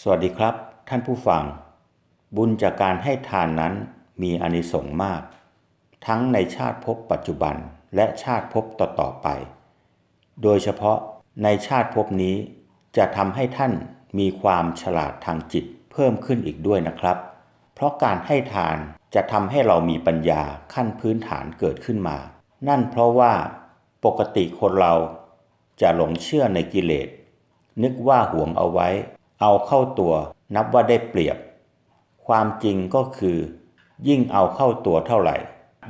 สวัสดีครับ ท่านผู้ฟัง บุญจากการให้ทานนั้นมีอนิสงส์มาก ทั้งในชาติภพปัจจุบันและชาติภพต่อๆไป โดยเฉพาะในชาติภพนี้จะทำให้ท่านมีความฉลาดทางจิตเพิ่มขึ้นอีกด้วยนะครับ เพราะการให้ทานจะทำให้เรามีปัญญาขั้นพื้นฐานเกิดขึ้นมา นั่นเพราะว่าปกติคนเราจะหลงเชื่อในกิเลสนึกว่าหวงเอาไว้ เอาเข้าตัวนับว่าได้เปรียบ ความจริงก็คือ ยิ่งเอาเข้าตัวเท่าไหร่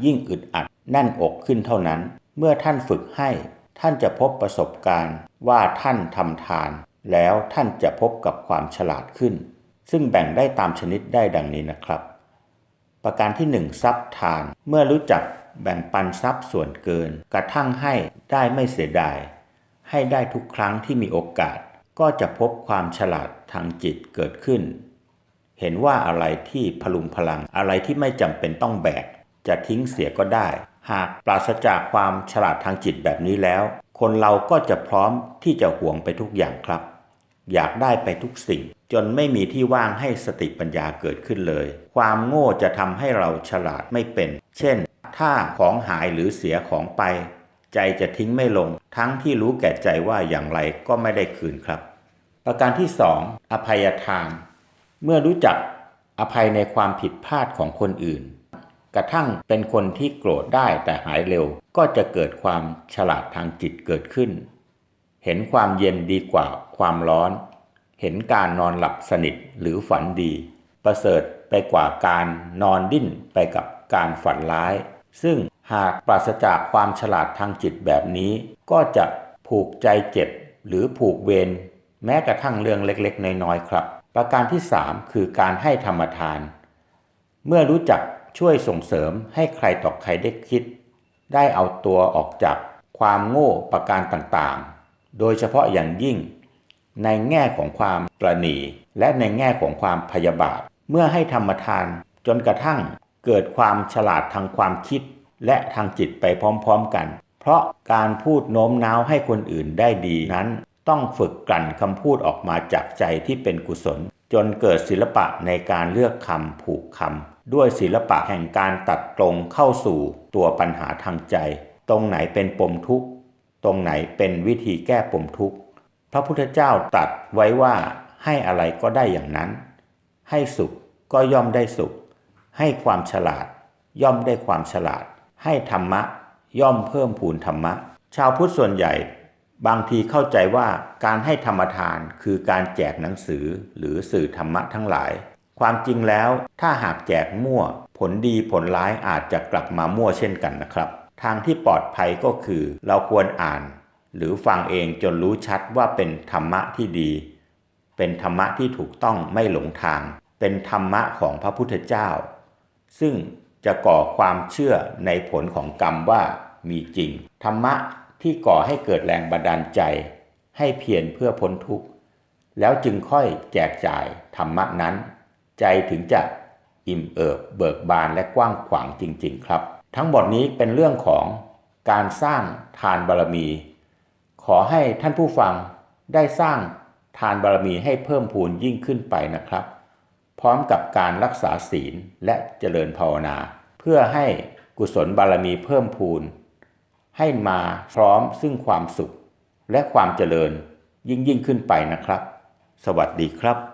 ยิ่งอึดอัดแน่นอกขึ้นเท่านั้น เมื่อท่านฝึกให้ท่านจะพบประสบการณ์ว่าท่านทำทาน แล้วท่านจะพบกับความฉลาดขึ้น ซึ่งแบ่งได้ตามชนิดได้ดังนี้นะครับ ประการที่หนึ่งทรัพย์ทาน เมื่อรู้จักแบ่งปันทรัพย์ส่วนเกิน กระทั่งให้ได้ไม่เสียดาย ให้ได้ทุกครั้งที่มีโอกาส ก็จะพบความฉลาดทางจิตเกิดขึ้น เห็นว่าอะไรที่พลุงพลังอะไรที่ไม่จำเป็นต้องแบก จะทิ้งเสียก็ได้ หากปราศจากความฉลาดทางจิตแบบนี้แล้ว คนเราก็จะพร้อมที่จะห่วงไปทุกอย่างครับ อยากได้ไปทุกสิ่ง จนไม่มีที่ว่างให้สติปัญญาเกิดขึ้นเลย ความโง่จะทำให้เราฉลาดไม่เป็น เช่น ถ้าของหายหรือเสียของไป ใจจะทิ้งไม่ลง ทั้งที่รู้แก่ใจว่าอย่างไรก็ไม่ได้คืนครับ ประการที่สองอภัยทาน เมื่อรู้จักอภัยในความผิดพลาดของคนอื่น กระทั่งเป็นคนที่โกรธได้แต่หายเร็ว ก็จะเกิดความฉลาดทางจิตเกิดขึ้น เห็นความเย็นดีกว่าความร้อน เห็นการนอนหลับสนิทหรือฝันดี ประเสริฐไปกว่าการนอนดิ้นไปกับการฝันร้าย ซึ่งหากปราศจากความฉลาดทางจิตแบบนี้ ก็จะผูกใจเจ็บหรือผูกเวร แม้กระทั่งเรื่องเล็กๆ น้อยๆครับ ประการที่ 3 คือการให้ธรรมทาน เมื่อรู้จักช่วยส่งเสริมให้ใครต่อใครได้คิด ได้เอาตัวออกจากความโง่ประการต่างๆ โดยเฉพาะอย่างยิ่ง ในแง่ของความตรณีและในแง่ของความพยาบาท เมื่อให้ธรรมทานจนกระทั่งเกิดความฉลาดทางความคิด และทางจิตไปพร้อมๆกัน เพราะการพูดโน้มน้าวให้คนอื่นได้ดีนั้น ต้องฝึกกลั่นคำพูดออกมาจากใจที่เป็นกุศล จนเกิดศิลปะในการเลือกคำผูกคำด้วยศิลปะแห่งการตัดตรงเข้าสู่ตัวปัญหาทางใจ ตรงไหนเป็นปมทุกข์ ตรงไหนเป็นวิธีแก้ปมทุกข์ พระพุทธเจ้าตรัสไว้ว่าให้อะไรก็ได้อย่างนั้น ให้สุขก็ย่อมได้สุข ให้ความฉลาด ย่อมได้ความฉลาด ให้ธรรมะ ย่อมเพิ่มพูนธรรมะ ชาวพุทธส่วนใหญ่ บางทีเข้าใจว่าการให้ธรรมทานคือการแจกหนังสือหรือสื่อธรรมะทั้งหลาย ความจริงแล้วถ้าหากแจกมั่ว ผลดีผลร้ายอาจจะกลับมามั่วเช่นกันนะครับ ทางที่ปลอดภัยก็คือเราควรอ่าน หรือฟังเองจนรู้ชัดว่าเป็นธรรมะที่ดี เป็นธรรมะที่ถูกต้องไม่หลงทาง เป็นธรรมะของพระพุทธเจ้า ซึ่งจะก่อความเชื่อในผลของกรรมว่ามีจริง ธรรมะ ที่ก่อให้เกิดแรงบันดาลใจ ให้เพียรเพื่อพ้นทุกข์ แล้วจึงค่อยแจกจ่ายธรรมะนั้น ใจถึงจะอิ่มเอิบเบิกบานและกว้างขวางจริง ๆ ครับ ทั้งหมดนี้เป็นเรื่องของการสร้างทานบารมี ขอให้ท่านผู้ฟังได้สร้างทานบารมีให้เพิ่มพูนยิ่งขึ้นไปนะครับ พร้อมกับการรักษาศีลและเจริญภาวนา เพื่อให้กุศลบารมีเพิ่มพูน ให้มาพร้อมซึ่งความสุข และความเจริญยิ่งยิ่งขึ้นไปนะครับ สวัสดีครับ